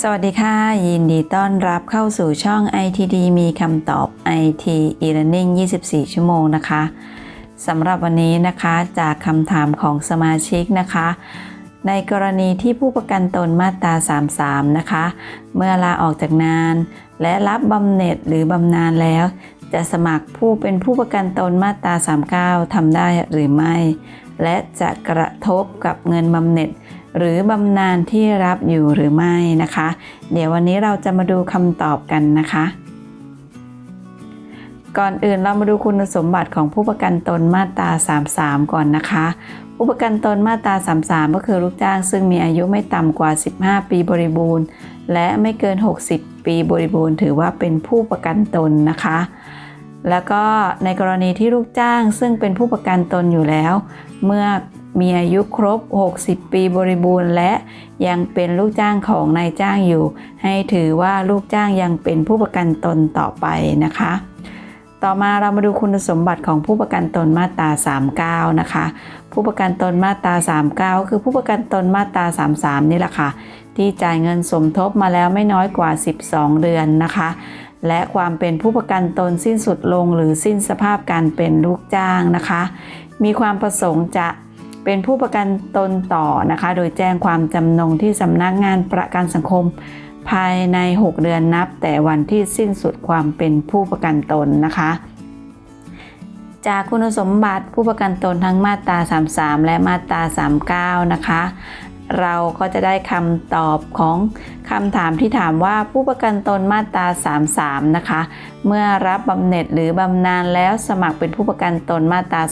สวัสดีค่ะ ยินดีต้อนรับเข้าสู่ช่อง ITD มีคำตอบ IT e-learning 24 ชั่วโมงนะคะสำหรับวันนี้นะคะจากคำถามของสมาชิกนะคะ ในกรณีที่ผู้ประกันตนมาตรา 33 นะคะ เมื่อลาออกจากงาน และรับบำเหน็จหรือบำนาญแล้ว จะสมัครผู้เป็นผู้ประกันตนมาตรา 39ทำได้หรือไม่ และจะกระทบกับเงินบำเหน็จ หรือบำนาญที่รับอยู่หรือไม่นะคะ เดี๋ยววันนี้เราจะมาดูคำตอบกันนะคะ ก่อนอื่นเรามาดูคุณสมบัติของผู้ประกันตนมาตรา 33 ก่อนนะคะผู้ประกันตนมาตรา33 ก็คือลูกจ้างซึ่งมีอายุไม่ต่ำกว่า 15 ปีบริบูรณ์ และไม่เกิน 60 ปีบริบูรณ์ ถือว่าเป็นผู้ประกันตนนะคะ แล้วก็ในกรณีที่ลูกจ้างซึ่งเป็นผู้ประกันตนอยู่แล้ว เมื่อ มีอายุครบ 60 ปีบริบูรณ์ และยังเป็นลูกจ้างของนายจ้างอยู่ ให้ถือว่าลูกจ้างยังเป็นผู้ประกันตนต่อไปนะคะ ต่อมาเรามาดูคุณสมบัติของผู้ประกันตนมาตรา 39 นะคะ ผู้ประกันตนมาตรา 39 คือผู้ประกันตนมาตรา 33 นี่แหละค่ะ ที่จ่ายเงินสมทบมาแล้วไม่น้อยกว่า 12 เดือนนะคะและความเป็นผู้ประกันตนสิ้นสุดลงหรือสิ้นสภาพการเป็นลูกจ้างนะคะ มีความประสงค์จะ เป็นผู้ประกันตนต่อนะคะ โดยแจ้งความจำนงที่สำนักงานประกันสังคม ภายใน 6 เดือนนับ แต่วันที่สิ้นสุดความเป็นผู้ประกันตนนะคะ จากคุณสมบัติผู้ประกันตนทั้งมาตรา 33 และมาตรา 39 นะคะ เราก็จะได้คำตอบของคำถามที่ถามว่าผู้ประกันตนมาตรา 33 นะคะ เมื่อรับบำเหน็จหรือบำนาญแล้วสมัครเป็นผู้ประกันตนมาตรา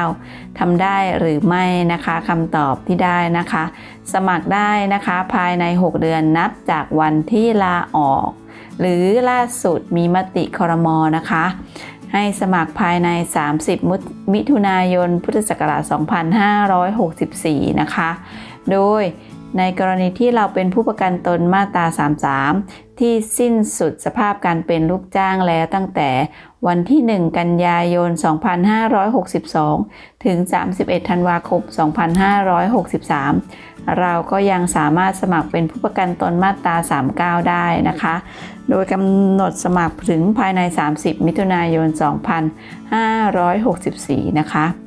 39 ทำได้หรือไม่นะคะคำตอบที่ได้นะคะ สมัครได้นะคะภายใน 6 เดือนนับจากวันที่ลาออก หรือล่าสุดมีมติครมนะคะให้สมัครภายใน 30มุมิถุนายน พุทธศักราช 2564 นะคะ โดยในกรณีที่เราเป็นผู้ประกันตนมาตรา 33 ที่สิ้นสุดสภาพการเป็นลูกจ้างแล้วตั้งแต่วันที่ 1 กันยายน 2562 ถึง 31 ธันวาคม 2563 เราก็ยังสามารถสมัครเป็นผู้ประกันตนมาตรา 39 ได้นะคะ โดยกำหนดสมัครถึงภายใน 30 มิถุนายน 2564 นะคะ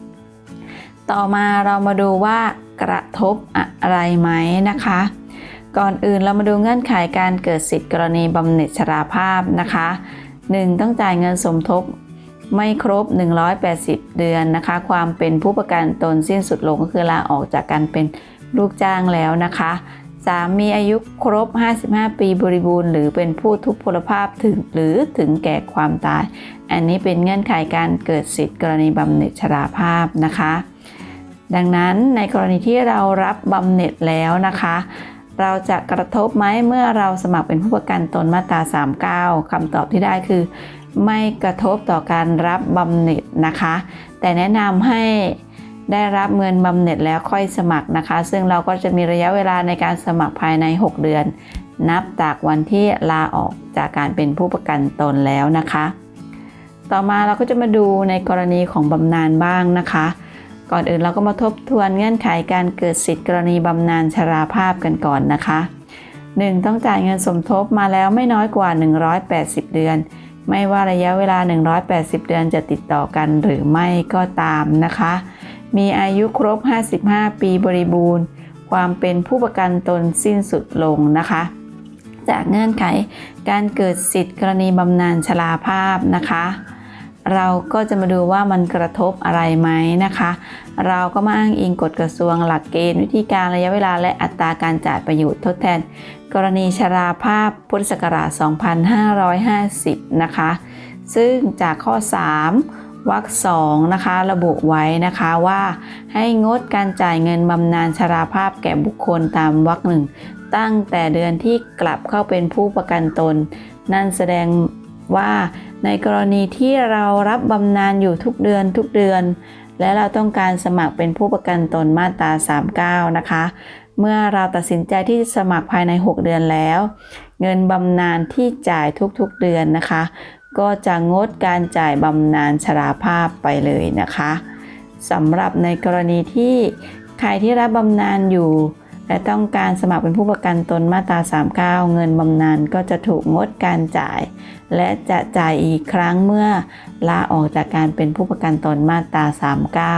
ต่อมาเรามาดูว่ากระทบอะไรไหมนะคะ ก่อนอื่นเรามาดูเงื่อนไขการเกิดสิทธิกรณีบำเหน็จชราภาพนะคะ 1. ต้องจ่ายเงินสมทบไม่ครบ 180 เดือนนะคะ ความเป็นผู้ประกันตนสิ้นสุดลงก็คือลาออกจากการเป็นลูกจ้างแล้วนะคะ 3. มีอายุครบ 55 ปีบริบูรณ์ หรือเป็นผู้ทุพพลภาพถึงหรือถึงแก่ความตาย อันนี้เป็นเงื่อนไขการเกิดสิทธิกรณีบำเหน็จชราภาพนะคะ ดังนั้นในกรณีที่เรารับบำเหน็จแล้วนะคะ เราจะกระทบไหมเมื่อเราสมัครเป็นผู้ประกันตนมาตรา 39คำตอบที่ได้คือ ไม่กระทบต่อการรับบำเหน็จนะคะ แต่แนะนำให้ได้รับเงินบำเหน็จแล้วค่อยสมัครนะคะ ซึ่งเราก็จะมีระยะเวลาในการสมัครภายใน 6 เดือน นับจากวันที่ลาออกจากการเป็นผู้ประกันตนแล้วนะคะ ต่อมาเราก็จะมาดูในกรณีของบำนาญบ้างนะคะ ก่อนอื่นเราก็มาทบทวนเงื่อนไขการเกิดสิทธิกรณีบำนาญชราภาพกันก่อนนะคะ 1. ต้องจ่ายเงินสมทบมาแล้วไม่น้อยกว่า 180 เดือน ไม่ว่าระยะเวลา 180 เดือนจะติดต่อกันหรือไม่ก็ตามนะคะ มีอายุครบ 55 ปีบริบูรณ์ ความเป็นผู้ประกันตนสิ้นสุดลงนะคะ จากเงื่อนไขการเกิดสิทธิกรณีบำนาญชราภาพนะคะ เราก็จะมาดูว่ามันกระทบอะไรไหมนะคะ เราก็มาอ้างอิงกฎกระทรวงหลักเกณฑ์ วิธีการระยะเวลาและอัตราการจ่ายประโยชน์ทดแทน กรณีชราภาพพุทธศักราช 2550 นะคะ ซึ่งจากข้อ 3วรรคสองนะคะระบุไว้นะคะว่าให้งดการจ่ายเงินบำนาญชราภาพแก่บุคคลตามวรรคหนึ่งตั้งแต่เดือนที่กลับเข้าเป็นผู้ประกันตน นั่นแสดงว่า ในกรณีที่เรารับบำนาญอยู่ทุกเดือนทุกเดือน และเราต้องการสมัครเป็นผู้ประกันตนมาตรา 39 นะคะ เมื่อเราตัดสินใจที่จะสมัครภายใน 6 เดือนแล้ว เงินบำนาญที่จ่ายทุกๆเดือนนะคะ ก็จะงดการจ่ายบำนาญชราภาพไปเลยนะคะสำหรับในกรณีที่ใครที่รับบำนาญอยู่ และต้องการสมัครเป็นผู้ประกันตนมาตรา 39 เงินบำนาญก็จะถูกงดการจ่าย และจะจ่ายอีกครั้งเมื่อลาออกจากการเป็นผู้ประกันตนมาตรา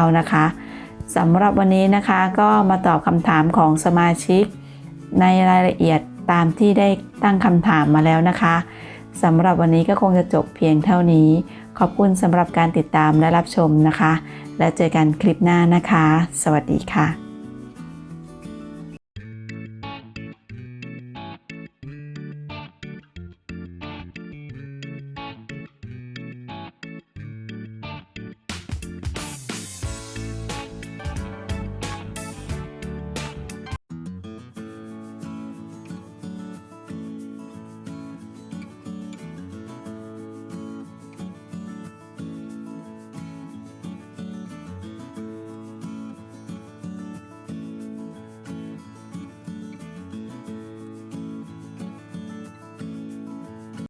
39 นะคะสำหรับวันนี้นะคะก็มาตอบคำถามของสมาชิก ในรายละเอียดตามที่ได้ตั้งคำถามมาแล้วนะคะสำหรับวันนี้ก็คงจะจบเพียงเท่านี้ ขอบคุณสำหรับการติดตามและรับชมนะคะ และเจอกันคลิปหน้านะคะ สวัสดีค่ะ